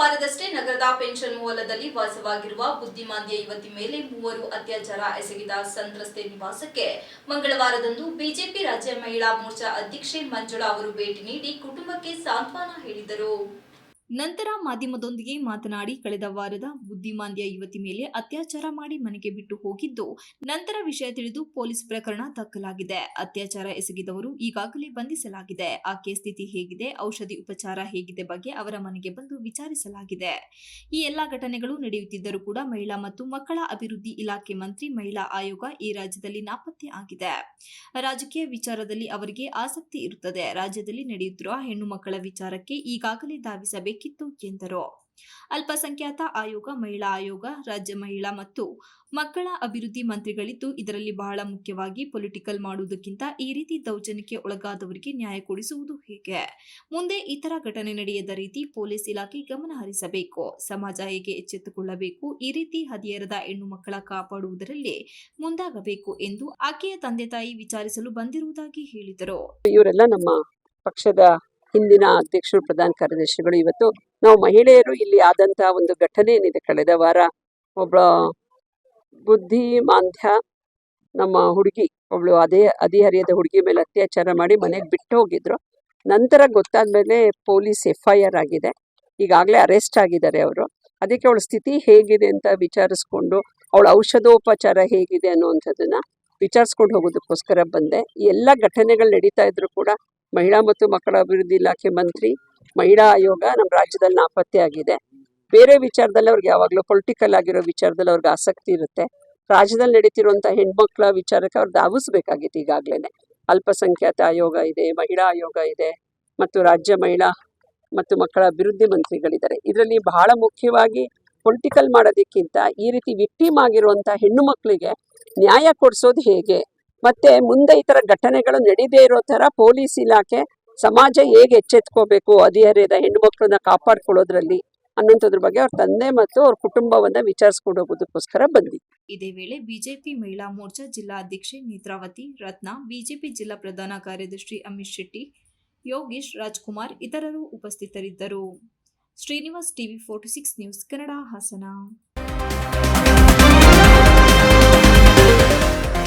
ವಾರದಷ್ಟೇ ನಗರದ ಪೆನ್ಷನ್ ಮೂಲದಲ್ಲಿ ವಾಸವಾಗಿರುವ ಬುದ್ಧಿಮಾಂದ್ಯ ಯುವತಿ ಮೇಲೆ ಮೂವರು ಅತ್ಯಾಚಾರ ಎಸಗಿದ ಸಂತ್ರಸ್ತೆ ನಿವಾಸಕ್ಕೆ ಮಂಗಳವಾರದಂದು ಬಿಜೆಪಿ ರಾಜ್ಯ ಮಹಿಳಾ ಮೋರ್ಚಾ ಅಧ್ಯಕ್ಷೆ ಮಂಜುಳಾ ಅವರು ಭೇಟಿ ನೀಡಿ ಕುಟುಂಬಕ್ಕೆ ಸಾಂತ್ವನ ಹೇಳಿದರು. ನಂತರ ಮಾಧ್ಯಮದೊಂದಿಗೆ ಮಾತನಾಡಿ ಕಳೆದ ವಾರದ ಬುದ್ಧಿಮಾಂದ್ಯ ಯುವತಿ ಮೇಲೆ ಅತ್ಯಾಚಾರ ಮಾಡಿ ಮನೆಗೆ ಬಿಟ್ಟು ಹೋಗಿದ್ದು, ನಂತರ ವಿಷಯ ತಿಳಿದು ಪೊಲೀಸ್ ಪ್ರಕರಣ ದಾಖಲಾಗಿದೆ. ಅತ್ಯಾಚಾರ ಎಸಗಿದವರು ಈಗಾಗಲೇ ಬಂಧಿಸಲಾಗಿದೆ. ಆಕೆಯ ಸ್ಥಿತಿ ಹೇಗಿದೆ, ಔಷಧಿ ಉಪಚಾರ ಹೇಗಿದೆ ಬಗ್ಗೆ ಅವರ ಮನೆಗೆ ಬಂದು ವಿಚಾರಿಸಲಾಗಿದೆ. ಈ ಎಲ್ಲಾ ಘಟನೆಗಳು ನಡೆಯುತ್ತಿದ್ದರೂ ಕೂಡ ಮಹಿಳಾ ಮತ್ತು ಮಕ್ಕಳ ಅಭಿವೃದ್ಧಿ ಇಲಾಖೆ ಮಂತ್ರಿ, ಮಹಿಳಾ ಆಯೋಗ ಈ ರಾಜ್ಯದಲ್ಲಿ ನಾಪತ್ತೆ ಆಗಿದೆ. ರಾಜಕೀಯ ವಿಚಾರದಲ್ಲಿ ಅವರಿಗೆ ಆಸಕ್ತಿ ಇರುತ್ತದೆ. ರಾಜ್ಯದಲ್ಲಿ ನಡೆಯುತ್ತಿರುವ ಹೆಣ್ಣು ಮಕ್ಕಳ ವಿಚಾರಕ್ಕೆ ಈಗಾಗಲೇ ಧಾವಿಸಬೇಕಿತ್ತು ಎಂದರು. ಅಲ್ಪಸಂಖ್ಯಾತ ಆಯೋಗ, ಮಹಿಳಾ ಆಯೋಗ, ರಾಜ್ಯ ಮಹಿಳಾ ಮತ್ತು ಮಕ್ಕಳ ಅಭಿವೃದ್ಧಿ ಮಂತ್ರಿಗಳಿದ್ದು, ಇದರಲ್ಲಿ ಬಹಳ ಮುಖ್ಯವಾಗಿ ಪೊಲಿಟಿಕಲ್ ಮಾಡುವುದಕ್ಕಿಂತ ಈ ರೀತಿ ದೌರ್ಜನ್ಯಕ್ಕೆ ಒಳಗಾದವರಿಗೆ ನ್ಯಾಯ ಕೊಡಿಸುವುದು ಹೇಗೆ? ಮುಂದೆ ಇತರ ಘಟನೆ ನಡೆಯದ ರೀತಿ ಪೊಲೀಸ್ ಇಲಾಖೆ ಗಮನ ಹರಿಸಬೇಕು. ಸಮಾಜ ಹೇಗೆ ಎಚ್ಚೆತ್ತುಕೊಳ್ಳಬೇಕು? ಈ ರೀತಿ ಹದಿಹರದ ಹೆಣ್ಣು ಮಕ್ಕಳ ಕಾಪಾಡುವುದರಲ್ಲಿ ಮುಂದಾಗಬೇಕು ಎಂದು ಆಕೆಯ ತಂದೆ ತಾಯಿ ವಿಚಾರಿಸಲು ಬಂದಿರುವುದಾಗಿ ಹೇಳಿದರು. ಇವರೆಲ್ಲ ನಮ್ಮ ಪಕ್ಷದ ಹಿಂದಿನ ಅಧ್ಯಕ್ಷರು, ಪ್ರಧಾನ ಕಾರ್ಯದರ್ಶಿಗಳು, ಇವತ್ತು ನಾವು ಮಹಿಳೆಯರು ಇಲ್ಲಿ ಆದಂತಹ ಒಂದು ಘಟನೆ ಏನಿದೆ? ಕಳೆದ ವಾರ ಒಬ್ಬ ಬುದ್ಧಿ ಮಾಂಧ್ಯ ನಮ್ಮ ಹುಡುಗಿ ಒಬ್ಳು ಅದೇ ಅಧಿಹರಿಯದ ಹುಡುಗಿ ಮೇಲೆ ಅತ್ಯಾಚಾರ ಮಾಡಿ ಮನೆಗೆ ಬಿಟ್ಟು ಹೋಗಿದ್ರು. ನಂತರ ಗೊತ್ತಾದ್ಮೇಲೆ ಪೊಲೀಸ್ ಎಫ್ ಐ ಆರ್ ಆಗಿದೆ. ಈಗಾಗಲೇ ಅರೆಸ್ಟ್ ಆಗಿದ್ದಾರೆ ಅವರು. ಅದಕ್ಕೆ ಅವಳ ಸ್ಥಿತಿ ಹೇಗಿದೆ ಅಂತ ವಿಚಾರಿಸ್ಕೊಂಡು, ಅವಳ ಔಷಧೋಪಚಾರ ಹೇಗಿದೆ ಅನ್ನುವಂಥದ್ದನ್ನ ವಿಚಾರಿಸ್ಕೊಂಡು ಹೋಗೋದಕ್ಕೋಸ್ಕರ ಬಂದೆ. ಎಲ್ಲ ಘಟನೆಗಳು ನಡೀತಾ ಇದ್ರು ಕೂಡ ಮಹಿಳಾ ಮತ್ತು ಮಕ್ಕಳ ಅಭಿವೃದ್ಧಿ ಇಲಾಖೆ ಮಂತ್ರಿ, ಮಹಿಳಾ ಆಯೋಗ ನಮ್ಮ ರಾಜ್ಯದಲ್ಲಿ ನಾಪತ್ತೆ ಆಗಿದೆ. ಬೇರೆ ವಿಚಾರದಲ್ಲಿ ಅವ್ರಿಗೆ ಯಾವಾಗಲೂ ಪೊಲಿಟಿಕಲ್ ಆಗಿರೋ ವಿಚಾರದಲ್ಲಿ ಅವ್ರಿಗೆ ಆಸಕ್ತಿ ಇರುತ್ತೆ. ರಾಜ್ಯದಲ್ಲಿ ನಡೀತಿರುವಂಥ ಹೆಣ್ಮಕ್ಳ ವಿಚಾರಕ್ಕೆ ಅವ್ರು ಧಾವಿಸ್ಬೇಕಾಗಿತ್ತು ಈಗಾಗಲೇ ಅಲ್ಪಸಂಖ್ಯಾತ ಆಯೋಗ ಇದೆ, ಮಹಿಳಾ ಆಯೋಗ ಇದೆ, ಮತ್ತು ರಾಜ್ಯ ಮಹಿಳಾ ಮತ್ತು ಮಕ್ಕಳ ಅಭಿವೃದ್ಧಿ ಮಂತ್ರಿಗಳಿದ್ದಾರೆ. ಇದರಲ್ಲಿ ಬಹಳ ಮುಖ್ಯವಾಗಿ ಪೊಲಿಟಿಕಲ್ ಮಾಡೋದಕ್ಕಿಂತ ಈ ರೀತಿ ವಿಕ್ಟಿಮ್ ಆಗಿರುವಂಥ ಹೆಣ್ಣು ಮಕ್ಕಳಿಗೆ ನ್ಯಾಯ ಕೊಡಿಸೋದು ಹೇಗೆ? ಮತ್ತೆ ಮುಂದೆ ಈ ತರ ಘಟನೆಗಳು ನಡೀದೇ ಇರೋ ತರ ಪೊಲೀಸ್ ಇಲಾಖೆ ಸಮಾಜ ಹೇಗೆ ಎಚ್ಚೆತ್ಕೋಬೇಕು ಅಧಿಹರ್ಯದ ಹೆಣ್ಣು ಮಕ್ಕಳನ್ನ ಕಾಪಾಡ್ಕೊಳ್ಳೋದ್ರಲ್ಲಿ ಅನ್ನೋಂಥದ್ರ ಬಗ್ಗೆ ಅವ್ರ ತಂದೆ ಮತ್ತು ಅವ್ರ ಕುಟುಂಬವನ್ನ ವಿಚಾರಿಸ್ಕೊಂಡೋಗೋದಕ್ಕೋಸ್ಕರ ಬಂದಿ ಇದೇ ವೇಳೆ ಬಿಜೆಪಿ ಮಹಿಳಾ ಮೋರ್ಚಾ ಜಿಲ್ಲಾ ಅಧ್ಯಕ್ಷೆ ನೇತ್ರಾವತಿ ರತ್ನ, ಬಿಜೆಪಿ ಜಿಲ್ಲಾ ಪ್ರಧಾನ ಕಾರ್ಯದರ್ಶಿ ಅಮಿತ್ ಶೆಟ್ಟಿ, ಯೋಗೇಶ್ ರಾಜ್ಕುಮಾರ್ ಇತರರು ಉಪಸ್ಥಿತರಿದ್ದರು. Srinivas TV forty six news Kannada Hassan.